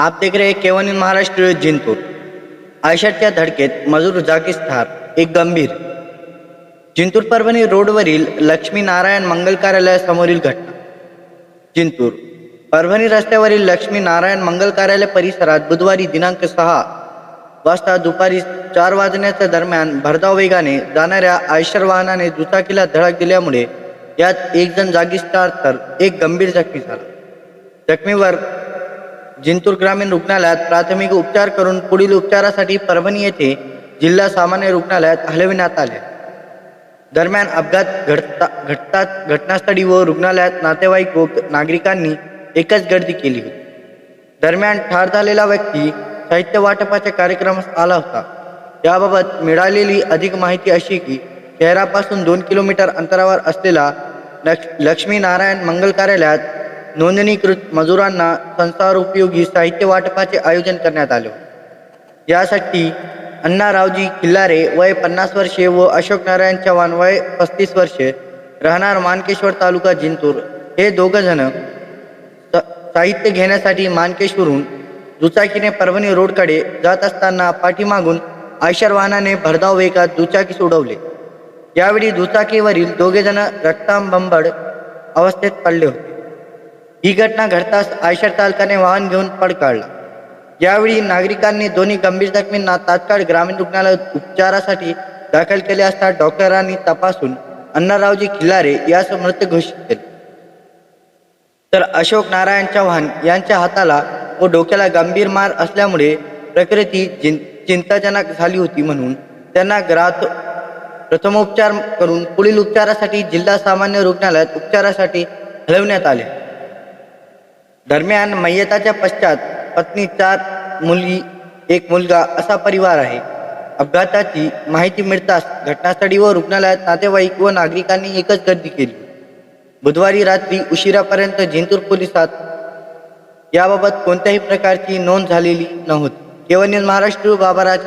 आप देख रहे हैं केवन इन महाराष्ट्र जिंतूर। आयशाच्या धडकेत मजूर जागीच ठार एक गंभीर। जिंतूर परभणी रोडवरील लक्ष्मी नारायण मंगल कार्यालयासमोरील घटना। जिंतूर परभणी रस्त्यावरील लक्ष्मी नारायण मंगल कार्यालय परिसरात बुधवारी दिनांक सहा वाजता दुपारी चार वाजण्याच्या दरम्यान भरधाव वेगाने जाणाऱ्या आयशर वाहनाने दुचाकीला धडक दिल्यामुळे यात एक जण जागीच ठार तर एक गंभीर जखमी झाला. जखमीवर जिंतूर ग्रामीण रुग्णालयात प्राथमिक उपचार करून पुढील उपचारासाठी परभणी येथे जिल्हा सामान्य रुग्णालयात हलविण्यात आले. दरम्यान अपघात घडता घडताच घटनास्थळी व रुग्णालयात नातेवाईक व नागरिकांनी एकच गर्दी केली होती. दरम्यान ठार झालेला व्यक्ती साहित्य वाटपाच्या कार्यक्रमास आला होता. याबाबत मिळालेली अधिक माहिती अशी की शहरापासून दोन किलोमीटर अंतरावर असलेला लक्ष लक्ष्मी नारायण मंगल कार्यालयात नोंदणीकृत मजुरांना संसार उपयोगी साहित्य वाटपाचे आयोजन करण्यात आले. यासाठी अण्णारावजी खिल्लारे किल्लारे वय पन्नास वर्षे व अशोक नारायण चव्हाण वय पस्तीस वर्षे राहणार मानकेश्वर तालुका जिंतूर हे दोघं जण स- साहित्य घेण्यासाठी मानकेश्वरून दुचाकीने परभणी रोडकडे जात असताना पाठीमागून आयशर वाहनाने भरधाव वेगात दुचाकी सोडवले. यावेळी दुचाकीवरील दोघे जण रक्तांबंबड अवस्थेत पडले होते. ही घटना घडताच आयशर चालकाने वाहन घेऊन पळ काढला. यावेळी नागरिकांनी दोन्ही गंभीर जखमींना तात्काळ ग्रामीण रुग्णालयात उपचारासाठी दाखल केले असता डॉक्टरांनी तपासून अण्णारावजी खिल्लारे यास मृत घोषित केले. तर अशोक नारायण चव्हाण यांच्या हाताला व डोक्याला गंभीर मार असल्यामुळे प्रकृती चिं चिंताजनक झाली होती म्हणून त्यांना ग्राहक प्रथमोपचार करून पुढील उपचारासाठी जिल्हा सामान्य रुग्णालयात उपचारासाठी हलवण्यात आले. दरम्यान मयताच्या पश्चात पत्नी चार मुलगी एक मुलगा असा परिवार आहे. अपघाताची माहिती मिळताच घटनास्थळी व रुग्णालयात नातेवाईक व नागरिकांनी एकच गर्दी केली. बुधवारी रात्री उशिरापर्यंत जिंतूर पोलिसात याबाबत कोणत्याही प्रकारची नोंद झालेली नव्हती. केवळ न्यूज महाराष्ट्र बाबाराज